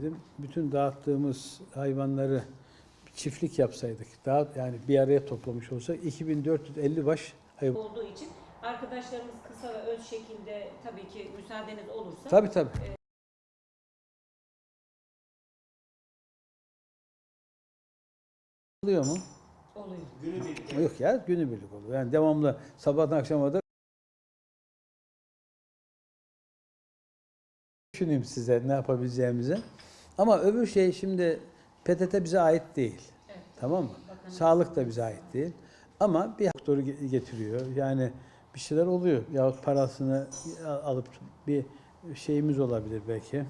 Dedim bütün dağıttığımız hayvanları çiftlik yapsaydık, daha yani bir araya toplamış olsak 2450 baş hayvan. olduğu için arkadaşlarımız kısa ve öz şekilde tabii ki müsaadeniz olursa Tabii tabii. Oluyor mu? oluyor. Yok ya günübirlik oluyor. Yani devamlı sabahtan akşama kadar düşüneyim size ne yapabileceğimizi. Ama öbür şey şimdi PTT bize ait değil. Evet. Tamam mı? Bakanın- Sağlık da bize ait değil. Ama bir doktoru ge- getiriyor. Yani bir şeyler oluyor. Yahut parasını al- alıp bir şeyimiz olabilir belki.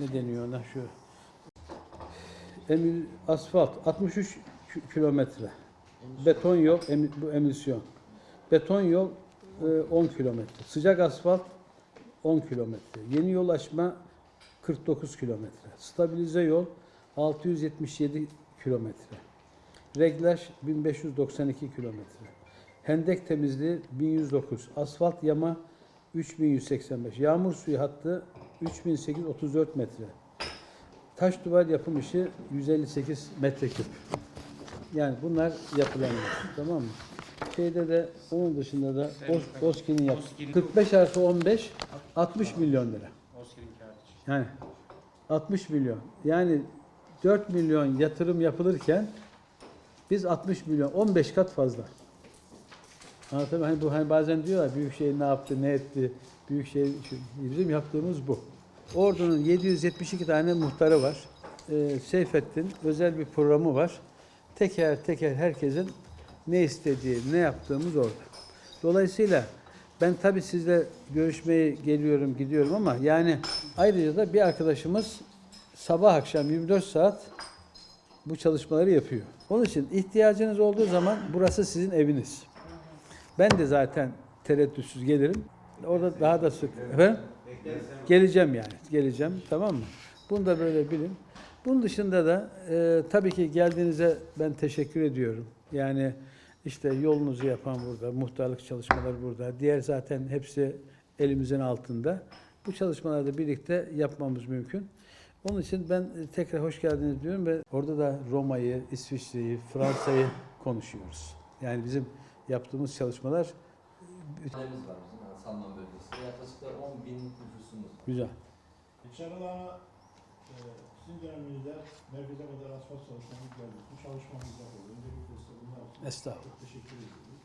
Ne deniyor ona şu? Emil, asfalt 63 kü- kilometre. Beton yol emi- bu emisyon. Beton yol e, 10 kilometre. Sıcak asfalt 10 kilometre. Yeni yol açma 49 kilometre. Stabilize yol 677 kilometre. Reglaj 1592 kilometre. Hendek temizliği 1109. Asfalt yama 3185. Yağmur suyu hattı 3834 metre. Taş duvar yapım işi 158 metreküp. Yani bunlar yapılanlar. Tamam mı? Şeyde de onun dışında da Os- Oski'nin yap. 45 artı 15 60 milyon lira. Yani 60 milyon. Yani 4 milyon yatırım yapılırken biz 60 milyon 15 kat fazla. Anlatabiliyor? Hani bu hani bazen diyorlar Büyükşehir ne yaptı, ne etti? Büyükşehir bizim yaptığımız bu. Ordu'nun 772 tane muhtarı var. Ee, Seyfettin özel bir programı var. Teker teker herkesin ne istediği, ne yaptığımız orada. Dolayısıyla ben tabii sizle görüşmeye geliyorum, gidiyorum ama yani ayrıca da bir arkadaşımız sabah akşam 24 saat bu çalışmaları yapıyor. Onun için ihtiyacınız olduğu zaman burası sizin eviniz. Ben de zaten tereddütsüz gelirim. Orada daha da sık. Efendim? Geleceğim yani. Geleceğim. Tamam mı? Bunu da böyle bilin. Bunun dışında da e, tabii ki geldiğinize ben teşekkür ediyorum. Yani işte yolunuzu yapan burada, muhtarlık çalışmaları burada. Diğer zaten hepsi elimizin altında. Bu çalışmaları da birlikte yapmamız mümkün. Onun için ben tekrar hoş geldiniz diyorum ve orada da Roma'yı, İsviçre'yi, Fransa'yı konuşuyoruz. Yani bizim yaptığımız çalışmalar Mahallemiz var bizim yani Salman bölgesinde. Yaklaşık da 10 bin nüfusumuz var. güzel. İnşallah e, sizin döneminizde merkeze kadar asfalt çalışmamız geldi. Bu çalışmamız oldu. Öncelikle size bunlar için Estağfurullah. çok teşekkür ediyorum.